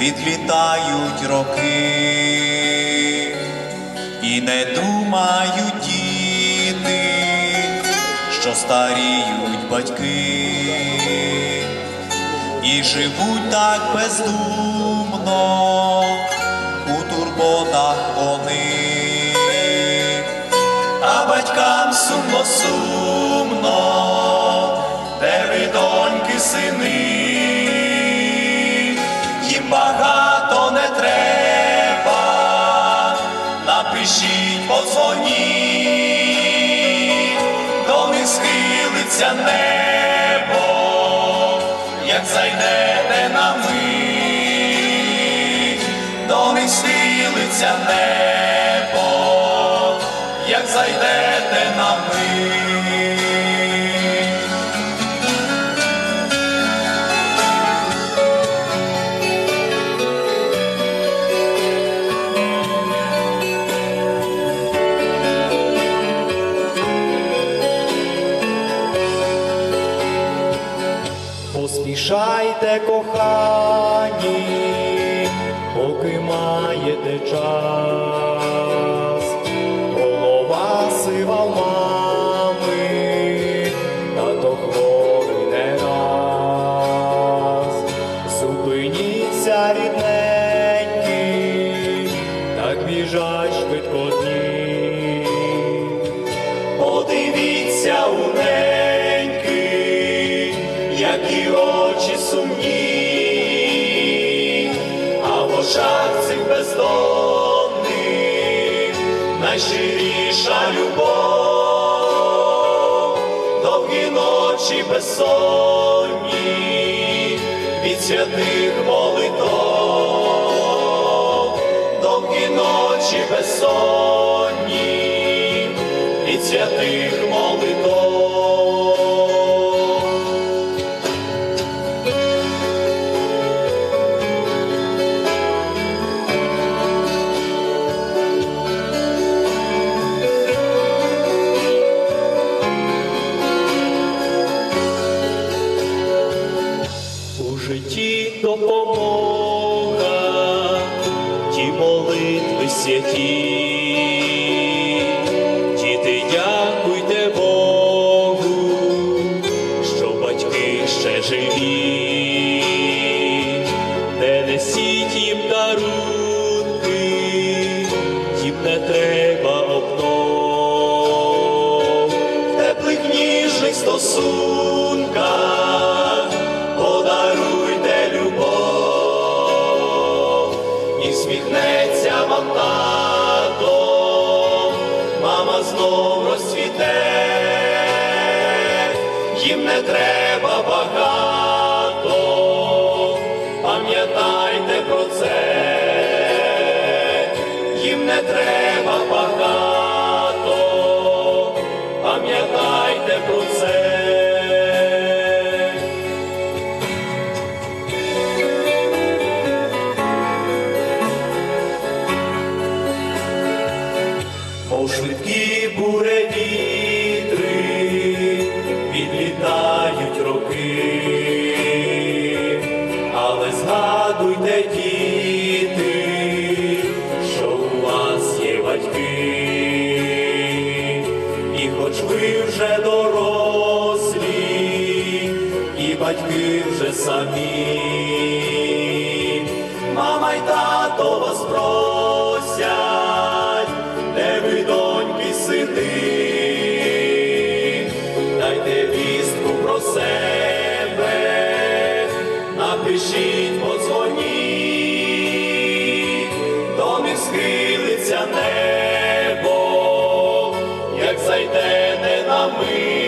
відлітають роки, і не думають діти, що старіють батьки, і живуть так бездумно у турботах вони. А батькам сумно сумно, де ви доньки сини, напишіть, подзвоніть, до них схилиться небо, як зайдете на мить, до них схилиться небо Поспішайте, кохані, поки маєте час. Голова сива мами, тато хворий не раз. Зупиніться, рідненькі, так біжать швидко які очі сумні, а в очах цих бездомних найщиріша любов, довгі ночі безсонні від святих молитов, довгі ночі безсонні житті допомога, ті молитви святі, діти, дякуйте Богу, що батьки ще живі, не несіть їм дарунки, їм не треба обнов, теплих ніжних стосунках тато, мама знов розцвіте, їм не треба багато, пам'ятайте про це, їм не треба багато, пам'ятайте про це. Мов швидкі буревітри, відлітають роки, але згадуйте, діти, що у вас є батьки, і хоч ви вже дорослі, і батьки вже самі, мама й тато вас просять, вістку себе, напишіть, подзвоніть, до них схилиться небо, як зайде не на мить,